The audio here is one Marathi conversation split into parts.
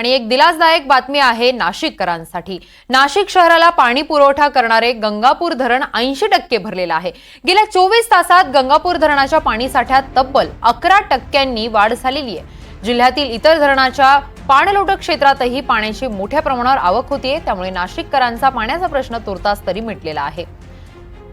आणि एक दिलासदायक बातमी आहे नाशिककरांसाठी. नाशिक शहराला पाणी पुरवठा करणारे गंगापूर धरण ऐंशी टक्के भरलेलं आहे. गेल्या चोवीस तासात गंगापूर धरणाच्या पाणीसाठ्यात तब्बल अकरा टक्क्यांनी वाढ झालेली आहे. जिल्ह्यातील इतर धरणाच्या पाणलोट क्षेत्रातही पाण्याची मोठ्या प्रमाणावर आवक होतीये त्यामुळे नाशिककरांचा पाण्याचा प्रश्न तुर्तास तरी मिटलेला आहे.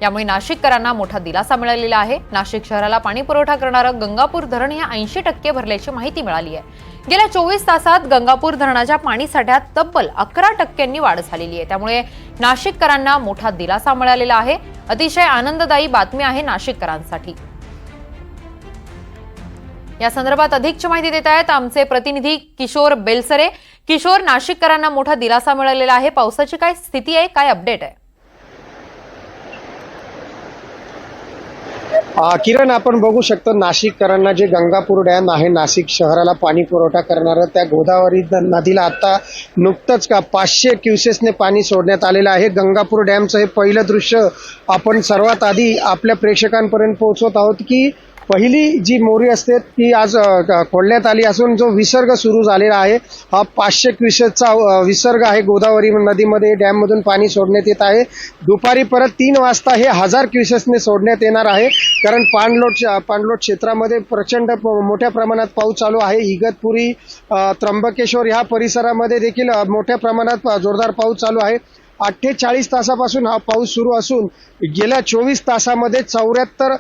यामुळे नाशिककरांना मोठा दिलासा मिळालेला आहे. नाशिक शहराला पाणी पुरवठा करणारं गंगापूर धरण हे ऐंशी टक्के भरल्याची माहिती मिळाली आहे. गेल्या चोवीस तासात गंगापूर धरणाच्या पाणीसाठ्यात तब्बल अकरा टक्क्यांनी वाढ झालेली आहे. त्यामुळे नाशिककरांना मोठा दिलासा मिळालेला आहे. अतिशय आनंददायी बातमी आहे नाशिककरांसाठी. या संदर्भात अधिकची माहिती देत आहेत आमचे प्रतिनिधी किशोर बेलसरे. किशोर नाशिककरांना मोठा दिलासा मिळालेला आहे. पावसाची काय स्थिती आहे? काय अपडेट आहे? किरण आपण बघू शकतो नाशिककरांना जे गंगापूर डॅम आहे नाशिक शहराला पाणी पुरवठा करणारं त्या गोदावरी नदीला आता नुकतंच का पाचशे क्युसेसने पाणी सोडण्यात आलेलं आहे. गंगापूर डॅमचं हे पहिलं दृश्य आपण सर्वात आधी आपल्या प्रेक्षकांपर्यंत पोहोचवत आहोत की पहिली जी मोरी असते ती आज खोडण्यात आली असून जो विसर्ग सुरू झालेला आहे हा पाचशे क्युसेसचा विसर्ग आहे गोदावरी नदीमध्ये. डॅममधून पाणी सोडण्यात येत आहे. दुपारी परत तीन वाजता हे हजार क्युसेसने सोडण्यात येणार आहे. कारण पाणलोट पाणलोट क्षेत्रामध्ये प्रचंड प- मोठ्या प्रमाणात पाऊस चालू आहे. इगतपुरी त्र्यंबकेश्वर ह्या परिसरामध्ये देखील मोठ्या प्रमाणात जोरदार पाऊस चालू आहे. अठ्ठेचाळीस तासापासून हा पाऊस सुरू असून गेल्या चोवीस तासामध्ये चौऱ्याहत्तर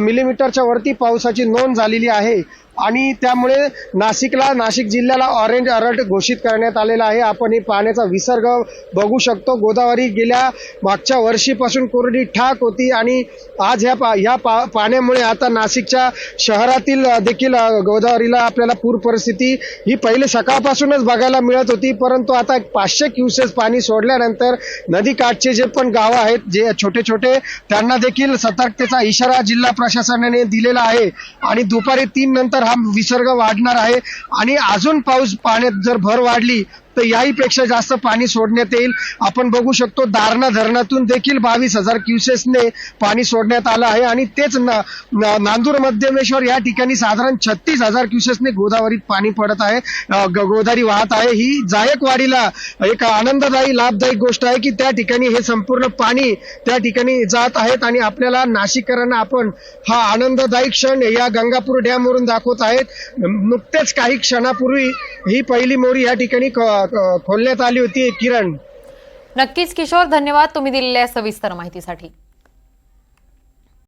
मिलीमीटरच्या वरती पावसाची नोंद झालेली आहे. आणि त्यामुळे नाशिकला नाशिक जिल्ह्याला ऑरेंज अलर्ट घोषित करण्यात आलेला आहे. आपण हे पाण्याचा विसर्ग बघू शकतो. गोदावरी गेल्या मागच्या वर्षीपासून कोरडी ठाक होती आणि आज ह्या पा ह्या पा पाण्यामुळे आता नाशिकच्या शहरातील देखील गोदावरीला आपल्याला पूर परिस्थिती ही पहिले सकाळपासूनच बघायला मिळत होती. परंतु आता एक पाचशे क्युसेस पाणी सोडल्यानंतर नदीकाठचे जे पण गावं आहेत जे छोटे छोटे त्यांना देखील सतर्कतेचा इशारा जिल्हा प्रशासनाने दिलेला आहे. आणि दुपारी तीन नंतर हा विसर्ग वाढणार आहे. आणि अजून पाऊस पाण्यात जर भर वाढली तर याहीपेक्षा जास्त पाणी सोडण्यात येईल. आपण बघू शकतो दारणा धरणातून देखील बावीस हजार क्युसेसने पाणी सोडण्यात आलं आहे आणि तेच ना, ना नांदूर मध्यमेश्वर या ठिकाणी साधारण छत्तीस हजार क्युसेसने गोदावरीत पाणी पडत आहे. ग- गोदावरी वाहत आहे. ही जायकवाडीला एक आनंददायी लाभदायी गोष्ट आहे की त्या ठिकाणी हे संपूर्ण पाणी त्या ठिकाणी जात आहेत आणि आपल्याला नाशिककरांना आपण हा आनंददायी क्षण या गंगापूर डॅमवरून दाखवत आहेत. नुकतेच काही क्षणापूर्वी ही पहिली मोरी या ठिकाणी क- खोलण्यात आली होती किरण. नक्कीच किशोर धन्यवाद तुम्ही दिलेल्या सविस्तर माहितीसाठी.